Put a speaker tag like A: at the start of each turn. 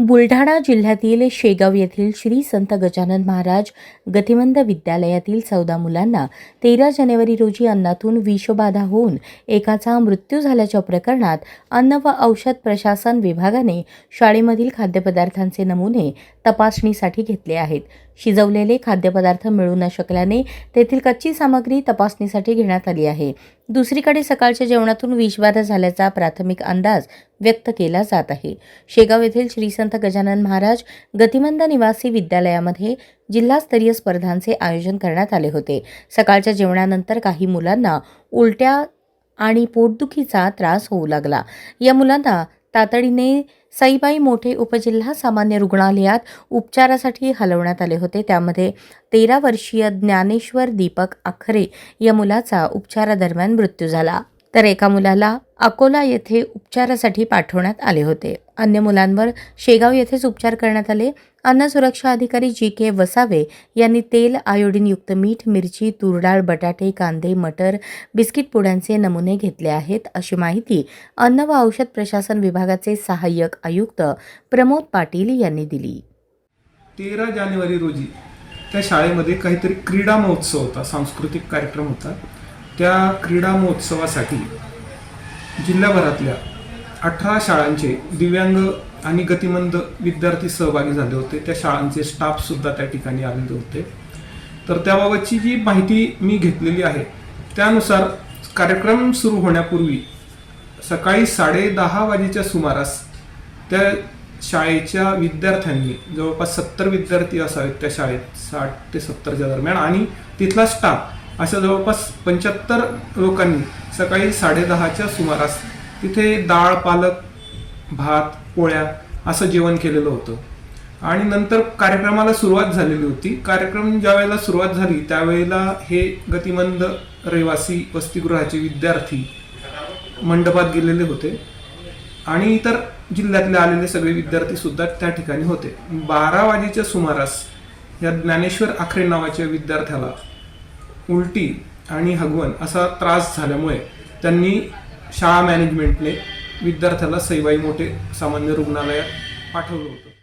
A: बुलढाणा जिल्ह्यातील शेगाव येथील श्री संत गजानन महाराज गतिमंद विद्यालयातील चौदा मुलांना तेरा जानेवारी रोजी अन्नातून विषबाधा होऊन एकाचा मृत्यू झाल्याच्या प्रकरणात अन्न व औषध प्रशासन विभागाने शाळेमधील खाद्यपदार्थांचे नमुने तपासणीसाठी घेतले आहेत. शिजवलेले खाद्यपदार्थ मिळू न शकल्याने तेथील कच्ची सामग्री तपासणीसाठी घेण्यात आली आहे. दुसरीकडे सकाळच्या जेवणातून विषबाधा झाल्याचा प्राथमिक अंदाज व्यक्त केला जात आहे. शेगाव येथील श्री संत गजानन महाराज गतिमंद निवासी विद्यालयामध्ये जिल्हास्तरीय स्पर्धांचे आयोजन करण्यात आले होते. सकाळच्या जेवणानंतर काही मुलांना उलट्या आणि पोटदुखीचा त्रास होऊ लागला. या मुलांना तातडीने साईबाई मोठे उपजिल्हा सामान्य रुग्णालयात उपचारासाठी हलवण्यात आले होते. त्यामध्ये तेरा वर्षीय ज्ञानेश्वर दीपक आखरे या मुलाचा उपचारादरम्यान मृत्यू झाला. तर एका मुलाला अकोला येथे उपचारासाठी पाठवण्यात आले होते. अन्य मुलांवर शेगाव येथेच उपचार करण्यात आले. अन्न सुरक्षा अधिकारी जी के वसावे यांनी तेल आयोडीनयुक्त मीठ मिरची तुरडाळ बटाटे कांदे मटर बिस्किट पुड्यांचे नमुने घेतले आहेत अशी माहिती अन्न व औषध प्रशासन विभागाचे सहाय्यक आयुक्त प्रमोद पाटील यांनी दिली.
B: तेरा जानेवारी रोजी त्या शाळेमध्ये काहीतरी क्रीडा महोत्सव होता सांस्कृतिक कार्यक्रम होता. त्या क्रीडा महोत्सवासाठी जिल्ह्याभरातल्या अठरा शाळांचे दिव्यांग आणि गतिमंद विद्यार्थी सहभागी झाले होते. त्या शाळांचे स्टाफसुद्धा त्या ठिकाणी आलेले होते. तर त्याबाबतची जी माहिती मी घेतलेली आहे त्यानुसार कार्यक्रम सुरू होण्यापूर्वी सकाळी साडे दहा वाजेच्या सुमारास त्या शाळेच्या विद्यार्थ्यांनी जवळपास सत्तर विद्यार्थी असावेत त्या शाळेत साठ ते सत्तरच्या दरम्यान आणि तिथला स्टाफ अशा जवळपास पंच्याहत्तर लोकांनी सकाळी साडेदहाच्या सुमारास तिथे डाळ पालक भात पोळ्या असं जेवण केलेलं होतं. आणि नंतर कार्यक्रमाला सुरुवात झालेली होती. कार्यक्रम ज्या वेळेला सुरुवात झाली त्यावेळेला हे गतिमंद रहिवासी वसतिगृहाचे विद्यार्थी मंडपात गेलेले होते. आणि इतर जिल्ह्यातले आलेले सगळे विद्यार्थी सुद्धा त्या ठिकाणी होते. बारा वाजेच्या सुमारास या ज्ञानेश्वर आखरे नावाच्या विद्यार्थ्याला उलटी आणि हगवण असा त्रास झाल्यामुळे त्यांनी शाळा मॅनेजमेंटने विद्यार्थ्याला सैवाई मोठे सामान्य रुग्णालयात पाठवलं होतं.